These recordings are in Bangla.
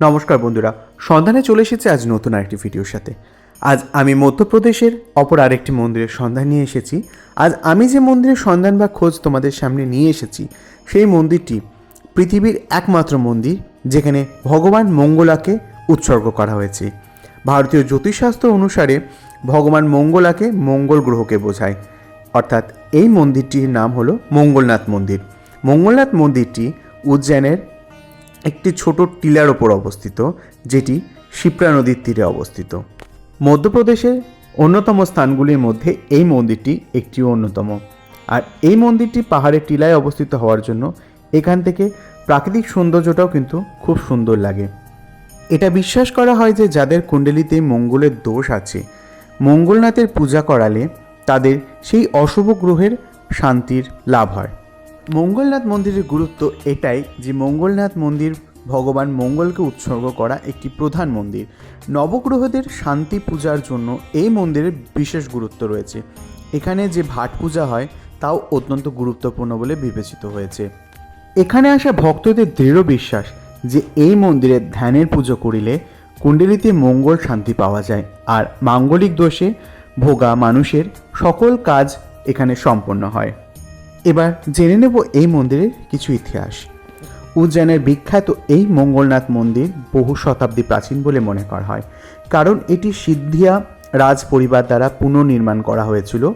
নমস্কার বন্ধুরা, সন্ধানে চলে এসেছে আজ নতুন আরেকটি ভিডিওর সাথে। আজ আমি মধ্যপ্রদেশের, অপর আরেকটি মন্দিরের সন্ধান নিয়ে এসেছি। আজ আমি যে মন্দিরের সন্ধান বা খোঁজ তোমাদের সামনে নিয়ে এসেছি, সেই মন্দিরটি পৃথিবীর একমাত্র মন্দির, যেখানে ভগবান মঙ্গলাকে উৎসর্গ করা হয়েছে। ভারতীয় জ্যোতিষশাস্ত্র অনুসারে ভগবান মঙ্গলাকে মঙ্গল গ্রহকে বোঝায়। অর্থাৎ এই মন্দিরটির নাম হলো মঙ্গলনাথ মন্দির। মঙ্গলনাথ মন্দিরটি উজ্জয়নের একটি ছোট টিলার ওপর অবস্থিত, যেটি শিপ্রা নদীর তীরে অবস্থিত। মধ্যপ্রদেশের অন্যতম স্থানগুলির মধ্যে এই মন্দিরটি একটি অন্যতম। আর এই মন্দিরটি পাহাড়ের টিলায় অবস্থিত হওয়ার জন্য এখান থেকে প্রাকৃতিক সৌন্দর্যটাও কিন্তু খুব সুন্দর লাগে। এটা বিশ্বাস করা হয় যে যাদের কুণ্ডলিতে মঙ্গলের দোষ আছে, মঙ্গলনাথের পূজা করালে তাদের সেই অশুভ গ্রহের শান্তির লাভ হয়। মঙ্গলনাথ মন্দিরের গুরুত্ব এটাই যে মঙ্গলনাথ মন্দির ভগবান মঙ্গলকে উৎসর্গ করা একটি প্রধান মন্দির। নবগ্রহদের শান্তি পূজার জন্য এই মন্দিরের বিশেষ গুরুত্ব রয়েছে। এখানে যে ভাট পূজা হয়, তাও অত্যন্ত গুরুত্বপূর্ণ বলে বিবেচিত হয়েছে। এখানে আসা ভক্তদের দৃঢ় বিশ্বাস যে এই মন্দিরে ধ্যানের পুজো করিলে কুণ্ডলিতে মঙ্গল শান্তি পাওয়া যায় আর মাঙ্গলিক দোষে ভোগা মানুষের সকল কাজ এখানে সম্পন্ন হয়। এবার জেনে নেব এই মন্দিরের কিছু ইতিহাস। উজ্জয়নের বিখ্যাত এই মঙ্গলনাথ মন্দির বহু শতাব্দী প্রাচীন বলে মনে করা হয়। কারণ এটি সিদ্ধিয়া রাজ পরিবার দ্বারা পুনর্নির্মাণ করা হয়েছিল।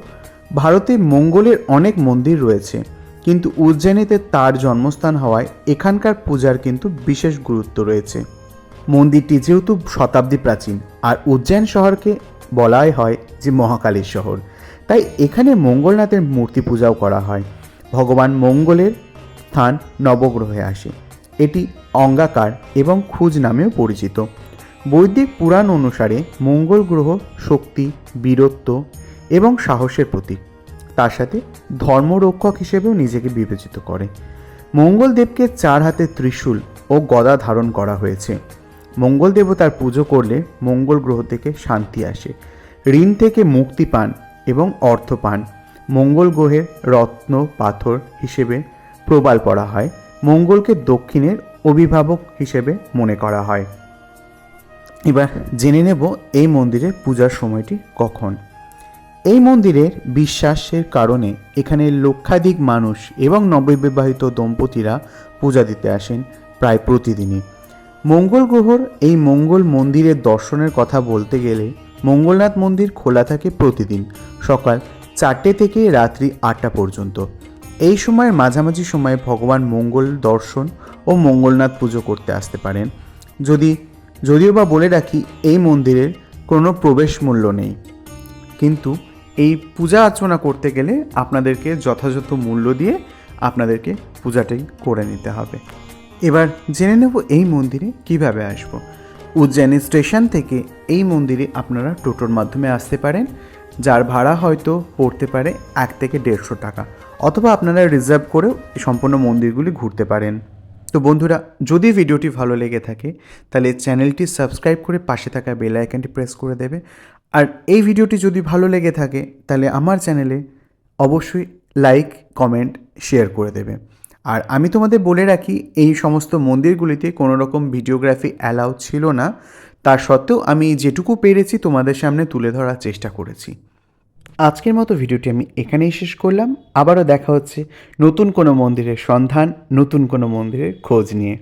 ভারতে মঙ্গলের অনেক মন্দির রয়েছে। কিন্তু উজ্জয়িনীতে তার জন্মস্থান হওয়ায় এখানকার পূজার কিন্তু বিশেষ গুরুত্ব রয়েছে। মন্দিরটি যেহেতু শতাব্দী প্রাচীন, আর উজ্জয়ন শহরকে বলাই হয় যে মহাকালীর শহর। তাই এখানে মঙ্গলনাথের মূর্তি পূজাও করা হয়। ভগবান মঙ্গলের স্থান নবগ্রহে আসে। এটি অঙ্গাকার এবং খুজ নামেও পরিচিত। বৈদিক পুরাণ অনুসারে মঙ্গল গ্রহ শক্তি, বীরত্ব এবং সাহসের প্রতীক। তার সাথে ধর্মরক্ষক হিসেবেও নিজেকে বিবেচিত করে। মঙ্গলদেবকে চার হাতে ত্রিশূল ও গদা ধারণ করা হয়েছে। মঙ্গল দেবতার পুজো করলে মঙ্গল গ্রহ থেকে শান্তি আসে। ঋণ থেকে মুক্তি পান এবং অর্থ পান মঙ্গল গ্রহের রত্ন পাথর হিসেবে প্রবাল পড়া হয়। মঙ্গলকে দক্ষিণের অভিভাবক হিসেবে মনে করা হয়। এবার জেনে নেব এই মন্দিরে পূজার সময়টি কখন। এই মন্দিরের বিশ্বাসের কারণে এখানে লক্ষাধিক মানুষ এবং নববিবাহিত দম্পতিরা পূজা দিতে আসেন প্রায় প্রতিদিনই। মঙ্গল গ্রহর এই মঙ্গল মন্দিরের দর্শনের কথা বলতে গেলে মঙ্গলনাথ মন্দির খোলা থাকে প্রতিদিন, সকাল চারটে থেকে রাত্রি আটটা পর্যন্ত। এই সময়ের মাঝামাঝি সময়ে ভগবান মঙ্গল দর্শন ও মঙ্গলনাথ পুজো করতে আসতে পারেন। যদি, যদিও বা বলে রাখি, এই মন্দিরের কোনো প্রবেশ মূল্য নেই। কিন্তু এই পূজা অর্চনা করতে গেলে আপনাদেরকে যথাযথ মূল্য দিয়ে আপনাদেরকে পূজাটাই করে নিতে হবে। এবার জেনে নেব এই মন্দিরে কীভাবে আসব। উজ্জয়িনী স্টেশন থেকে এই মন্দিরে আপনারা টোটোর মাধ্যমে আসতে পারেন, যার ভাড়া হয়তো পড়তে পারে এক থেকে দেড়শো টাকা, অথবা আপনারা রিজার্ভ করেও সম্পূর্ণ মন্দিরগুলি ঘুরতে পারেন। তো বন্ধুরা, যদি ভিডিওটি ভালো লেগে থাকে, তাহলে চ্যানেলটি সাবস্ক্রাইব করে পাশে থাকা বেল আইকনটি প্রেস করে দেবে। আর এই ভিডিওটি যদি ভালো লেগে থাকে, তাহলে আমার চ্যানেলে অবশ্যই লাইক, কমেন্ট, শেয়ার করে দেবে। আর আমি তোমাদের বলে রাখি, এই সমস্ত মন্দিরগুলিতে কোনো রকম ভিডিওগ্রাফি অ্যালাউ ছিল না। তার সত্ত্বেও আমি যেটুকু পেরেছি তোমাদের সামনে তুলে ধরার চেষ্টা করেছি। আজকের মতো ভিডিওটি আমি এখানেই শেষ করলাম। আবারও দেখা হচ্ছে নতুন কোনো মন্দিরের সন্ধান, নতুন কোনো মন্দিরের খোঁজ নিয়ে।